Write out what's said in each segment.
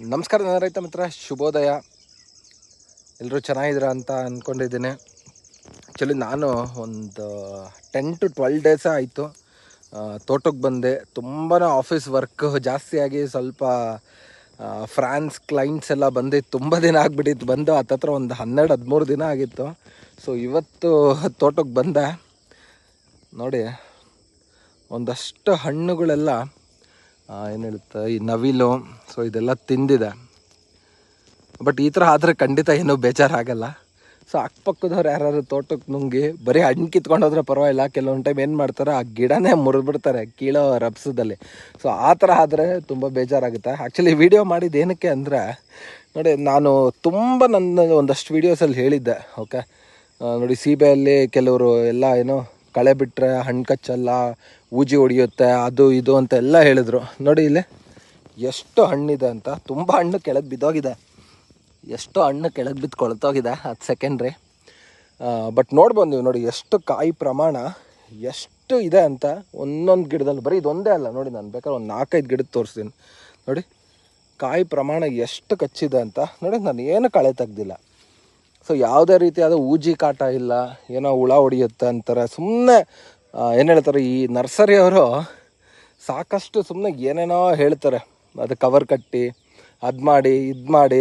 ನಮಸ್ಕಾರ ನನ್ನ ರೈತ ಮಿತ್ರ, ಶುಭೋದಯ. ಎಲ್ಲರೂ ಚೆನ್ನಾಗಿದ್ದೀರಾ ಅಂತ ಅಂದ್ಕೊಂಡಿದ್ದೀನಿ ಆ್ಯಕ್ಚುಲಿ ನಾನು ಒಂದು ಟೆನ್ ಟು ಟ್ವೆಲ್ ಡೇಸ್ ಆಯಿತು. ತೋಟಕ್ಕೆ ಬಂದೆ. ತುಂಬಾ ಆಫೀಸ್ ವರ್ಕ್ ಜಾಸ್ತಿಯಾಗಿ ಸ್ವಲ್ಪ ಫ್ರಾನ್ಸ್ ಕ್ಲೈಂಟ್ಸ್ ಎಲ್ಲ ಬಂದು ತುಂಬ ದಿನ ಆಗಿಬಿಟ್ಟಿತ್ತು. ಬಂದು ಹತ್ತತ್ರ ಒಂದು ಹನ್ನೆರಡು, ಹದಿಮೂರು ದಿನ ಆಗಿತ್ತು. ಸೊ ಇವತ್ತು ತೋಟಕ್ಕೆ ಬಂದೆ. ನೋಡಿ, ಒಂದಷ್ಟು ಹಣ್ಣುಗಳೆಲ್ಲ ಏನು ಹೇಳುತ್ತೆ? ಈ ನವಿಲು ಸೊ ಇದೆಲ್ಲ ತಿಂದಿದೆ. ಬಟ್ ಈ ಥರ ಆದರೆ ಖಂಡಿತ ಏನೂ ಬೇಜಾರಾಗಲ್ಲ. ಸೊ ಅಕ್ಕಪಕ್ಕದವ್ರು ಯಾರು ತೋಟಕ್ಕೆ ನುಂಗಿ ಬರೀ ಹಣ್ಣು ಕಿತ್ಕೊಂಡು ಹೋದ್ರೆ ಪರವಾಗಿಲ್ಲ, ಕೆಲವೊಂದು ಟೈಮ್ ಏನು ಮಾಡ್ತಾರೆ, ಆ ಗಿಡನೇ ಮುರಿದ್ಬಿಡ್ತಾರೆ ಕೀಳೋ ರಬ್ಸದಲ್ಲಿ ಸೊ ಆ ಥರ ಆದರೆ ತುಂಬ ಬೇಜಾರಾಗುತ್ತೆ. ಆ್ಯಕ್ಚುಲಿ ವಿಡಿಯೋ ಮಾಡಿದ್ದು ಏನಕ್ಕೆ ಅಂದರೆ, ನೋಡಿ, ನಾನು ತುಂಬ ನನ್ನ ಒಂದಷ್ಟು ವೀಡಿಯೋಸಲ್ಲಿ ಹೇಳಿದ್ದೆ ಓಕೆ ನೋಡಿ ಸೀಬೆಯಲ್ಲಿ ಕೆಲವರು ಎಲ್ಲ ಏನೋ ಕಳೆ ಬಿಟ್ಟರೆ ಹಣ್ಣು ಕಚ್ಚಲ್ಲ ಊಜಿ ಹೊಡಿಯುತ್ತೆ, ಅದು ಇದು ಅಂತ ಎಲ್ಲ ಹೇಳಿದ್ರು. ನೋಡಿ ಇಲ್ಲಿ, ಎಷ್ಟು ಹಣ್ಣಿದೆ ಅಂತ, ತುಂಬ ಹಣ್ಣು ಕೆಳಗೆ ಬಿದ್ದೋಗಿದೆ. ಎಷ್ಟು ಹಣ್ಣು ಕೆಳಗೆ ಬಿದ್ದು ಕೊಳ್ತೋಗಿದೆ ಅದು ಸೆಕೆಂಡ್ರಿ ಬಟ್ ನೋಡ್ಬೋದು ನೀವು, ನೋಡಿ ಎಷ್ಟು ಕಾಯಿ ಪ್ರಮಾಣ, ಎಷ್ಟು ಇದೆ ಅಂತ ಒಂದೊಂದು ಗಿಡದಲ್ಲಿ, ಬರೀ ಇದೊಂದೇ ಅಲ್ಲ, ನೋಡಿ ನಾನು ಬೇಕಾದ್ರೆ ಒಂದು ನಾಲ್ಕೈದು ಗಿಡದ ತೋರಿಸ್ತೀನಿ. ನೋಡಿ, ಕಾಯಿ ಪ್ರಮಾಣ ಎಷ್ಟು ಕಚ್ಚಿದೆ ಅಂತ, ನೋಡಿ ನಾನು ಏನು ಕಳೆ ತೆಗ್ದಿಲ್ಲ. ಸೊ ಯಾವುದೇ ರೀತಿಯಾದ ಊಜಿ ಕಾಟ ಇಲ್ಲ, ಏನೋ ಹುಳ ಹೊಡಿಯುತ್ತೆ ಅಂತಾರೆ ಸುಮ್ಮನೆ ಏನು ಹೇಳ್ತಾರೆ, ಈ ನರ್ಸರಿಯವರು ಸಾಕಷ್ಟು ಸುಮ್ಮನೆ ಏನೇನೋ ಹೇಳ್ತಾರೆ. ಅದು ಕವರ್ ಕಟ್ಟಿ, ಅದು ಮಾಡಿ, ಇದು ಮಾಡಿ,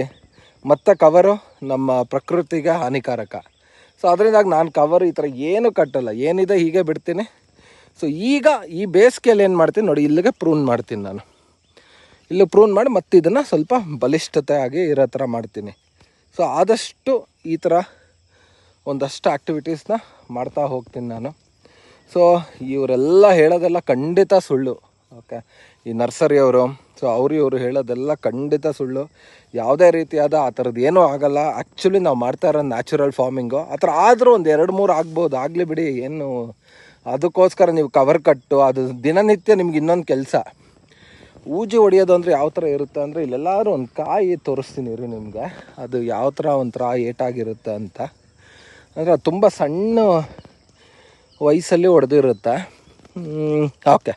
ಮತ್ತೆ ಕವರು ನಮ್ಮ ಪ್ರಕೃತಿಗೆ ಹಾನಿಕಾರಕ. ಸೊ ಅದರಿಂದಾಗಿ ನಾನು ಕವರ್ ಈ ಥರ ಏನು ಕಟ್ಟಲ್ಲ. ಏನಿದೆ ಹೀಗೆ ಬಿಡ್ತೀನಿ. ಸೊ ಈಗ ಈ ಬೇಸಿಗೆಯಲ್ಲಿ ಏನು ಮಾಡ್ತೀನಿ ನೋಡಿ, ಇಲ್ಲಿಗೆ ಪ್ರೂನ್ ಮಾಡ್ತೀನಿ ನಾನು. ಇಲ್ಲಿ ಪ್ರೂನ್ ಮಾಡಿ ಮತ್ತೆ ಇದನ್ನು ಸ್ವಲ್ಪ ಬಲಿಷ್ಠತೆ ಆಗಿ ಇರೋ ಥರ ಮಾಡ್ತೀನಿ. ಸೊ ಆದಷ್ಟು ಈ ಥರ ಒಂದಷ್ಟು ಆ್ಯಕ್ಟಿವಿಟೀಸ್ನ ಮಾಡ್ತಾ ಹೋಗ್ತೀನಿ ನಾನು. ಸೊ ಇವರೆಲ್ಲ ಹೇಳೋದೆಲ್ಲ ಖಂಡಿತ ಸುಳ್ಳು. ಓಕೆ ಈ ನರ್ಸರಿಯವರು ಸೊ ಅವರು ಇವರು ಹೇಳೋದೆಲ್ಲ ಖಂಡಿತ ಸುಳ್ಳು. ಯಾವುದೇ ರೀತಿಯಾದ ಆ ಥರದ್ದು ಏನೂ ಆಗಲ್ಲ. ಆ್ಯಕ್ಚುಲಿ ನಾವು ಮಾಡ್ತಾ ಇರೋ ನ್ಯಾಚುರಲ್ ಫಾರ್ಮಿಂಗು ಆ ಥರ ಆದರೂ ಒಂದು ಎರಡು ಮೂರು ಆಗ್ಬೋದು. ಆಗಲಿ ಬಿಡಿ, ಏನು, ಅದಕ್ಕೋಸ್ಕರ ನೀವು ಕವರ್ ಕಟ್ಟು ಅದು ದಿನನಿತ್ಯ ನಿಮ್ಗೆ ಇನ್ನೊಂದು ಕೆಲಸ. ಊಜಿ ಹೊಡೆಯೋದು ಅಂದರೆ ಯಾವ ಥರ ಇರುತ್ತೆ ಅಂದರೆ ಇಲ್ಲೆಲ್ಲರೂ ಒಂದು ಕಾಯಿ ತೋರಿಸ್ತೀನಿ ರೀ ನಿಮಗೆ. ಅದು ಯಾವ ಥರ ಒಂಥರ ಏಟಾಗಿರುತ್ತೆ ಅಂತ. ಅಂದರೆ ಅದು ತುಂಬ ಸಣ್ಣ ವಯಸ್ಸಲ್ಲಿ ಹೊಡೆದಿರುತ್ತೆ ಓಕೆ.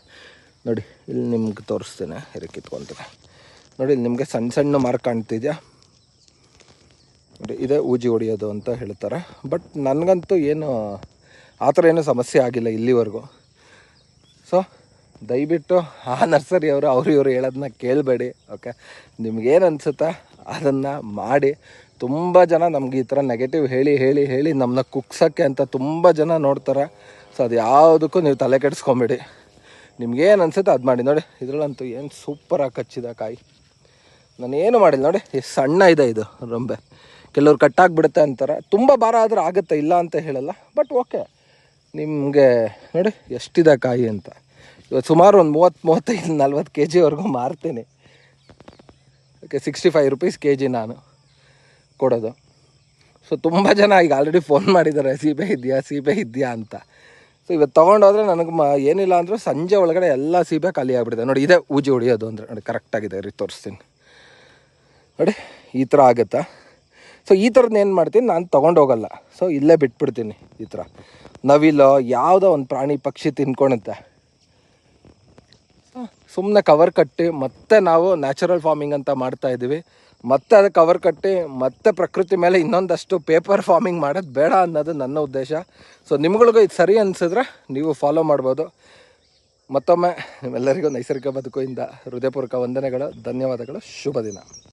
ನೋಡಿ, ಇಲ್ಲಿ ನಿಮ್ಗೆ ತೋರಿಸ್ತೇನೆ ಇದಕ್ಕೆ ಕಿತ್ಕೊತೀನಿ ನೋಡಿ, ಇಲ್ಲಿ ನಿಮಗೆ ಸಣ್ಣ ಸಣ್ಣ ಮಾರ್ಕ್ ಕಾಣ್ತಿದ್ಯಾ? ನೋಡಿ, ಇದೇ ಊಜಿ ಹೊಡೆಯೋದು ಅಂತ ಹೇಳ್ತಾರೆ. ಬಟ್ ನನಗಂತೂ ಏನು, ಆ ಥರ ಏನೂ ಸಮಸ್ಯೆ ಆಗಿಲ್ಲ ಇಲ್ಲಿವರೆಗೂ. ಸೊ ದಯವಿಟ್ಟು ಆ ನರ್ಸರಿಯವರು, ಅವರು ಇವರು ಹೇಳೋದನ್ನ ಕೇಳಬೇಡಿ, ಓಕೆ? ನಿಮ್ಗೇನು ಅನಿಸುತ್ತೆ? ಅದನ್ನು ಮಾಡಿ ತುಂಬ ಜನ ನಮ್ಗೆ ಈ ಥರ ನೆಗೆಟಿವ್ ಹೇಳಿ ಹೇಳಿ ಹೇಳಿ ನಮ್ಮನ್ನ ಕುಗ್ಸೋಕ್ಕೆ ಅಂತ ತುಂಬ ಜನ ನೋಡ್ತಾರೆ. ಸೊ ಅದು ಯಾವುದಕ್ಕೂ ನೀವು ತಲೆ ಕೆಡಿಸ್ಕೊಂಬಿಡಿ. ನಿಮ್ಗೇನು ಅನಿಸುತ್ತೆ ಅದು ಮಾಡಿ. ನೋಡಿ, ಇದರಲ್ಲಂತೂ ಏನು ಸೂಪರಾಗಿ ಕಚ್ಚಿದ ಕಾಯಿ. ನಾನು ಏನು ಮಾಡಿಲ್ಲ. ನೋಡಿ ಸಣ್ಣ ಇದೆ ಇದು ರೊಂಬೆ. ಕೆಲವ್ರು ಕಟ್ಟಾಗ್ಬಿಡುತ್ತೆ ಅಂತಾರೆ. ತುಂಬ ಭಾರ ಆದರೆ ಆಗುತ್ತೆ ಇಲ್ಲ ಅಂತ ಹೇಳಲ್ಲ. ಬಟ್ ಓಕೆ ನಿಮಗೆ, ನೋಡಿ, ಎಷ್ಟಿದೆ ಕಾಯಿ ಅಂತ. ಇವತ್ತು ಸುಮಾರು ಒಂದು ಮೂವತ್ತು, ಮೂವತ್ತೈದು, ನಲ್ವತ್ತು ಕೆ ಜಿವರೆಗೂ ಮಾರ್ತೀನಿ. Okay sixty five rupees K G ನಾನು ಕೊಡೋದು. ಸೊ ತುಂಬ ಜನ ಈಗ ಆಲ್ರೆಡಿ ಫೋನ್ ಮಾಡಿದ್ದಾರೆ, ಸೀಬೆ ಇದೆಯಾ ಸೀಬೆ ಇದೆಯಾ ಅಂತ. ಸೊ ಇವತ್ತು ತೊಗೊಂಡೋದ್ರೆ ನನಗೆ ಮ, ಏನಿಲ್ಲ ಅಂದರೂ ಸಂಜೆ ಒಳಗಡೆ ಎಲ್ಲ ಸೀಬೆ ಖಾಲಿ ಆಗಿಬಿಟ್ಟಿದೆ ನೋಡಿ, ಇದೇ ಊಜಿ ಹೊಡಿಯೋದು ಅಂದರೆ ನೋಡಿ ಕರೆಕ್ಟಾಗಿದೆ ರೀ, ತೋರಿಸ್ತೀನಿ. ನೋಡಿ, ಈ ಥರ ಆಗುತ್ತಾ? ಸೊ ಈ ಥರದ್ದು ಏನು ಮಾಡ್ತೀನಿ, ನಾನು ತೊಗೊಂಡೋಗಲ್ಲ. ಸೊ ಇಲ್ಲೇ ಬಿಟ್ಬಿಡ್ತೀನಿ ಈ ಥರ ನವಿಲೋ, ಯಾವುದೋ ಒಂದು ಪ್ರಾಣಿ ಪಕ್ಷಿ ತಿನ್ಕೊಳುತ್ತೆ ಸುಮ್ಮನೆ ಕವರ್ ಕಟ್ಟಿ, ಮತ್ತೆ ನಾವು ನ್ಯಾಚುರಲ್ ಫಾರ್ಮಿಂಗ್ ಅಂತ ಮಾಡ್ತಾ ಇದ್ದೀವಿ. ಮತ್ತೆ ಅದು ಕವರ್ ಕಟ್ಟಿ, ಮತ್ತೆ ಪ್ರಕೃತಿ ಮೇಲೆ ಇನ್ನೊಂದಷ್ಟು ಪೇಪರ್ ಫಾರ್ಮಿಂಗ್ ಮಾಡೋದು ಬೇಡ ಅನ್ನೋದು ನನ್ನ ಉದ್ದೇಶ. ಸೊ ನಿಮ್ಗಳಿಗೂ ಇದು ಸರಿ ಅನಿಸಿದ್ರೆ ನೀವು ಫಾಲೋ ಮಾಡ್ಬೋದು. ಮತ್ತೊಮ್ಮೆ, ನಿಮ್ಮೆಲ್ಲರಿಗೂ ನೈಸರ್ಗಿಕ ಬದುಕಿಂದ ಹೃದಯಪೂರ್ವಕ ವಂದನೆಗಳು, ಧನ್ಯವಾದಗಳು, ಶುಭ ದಿನ.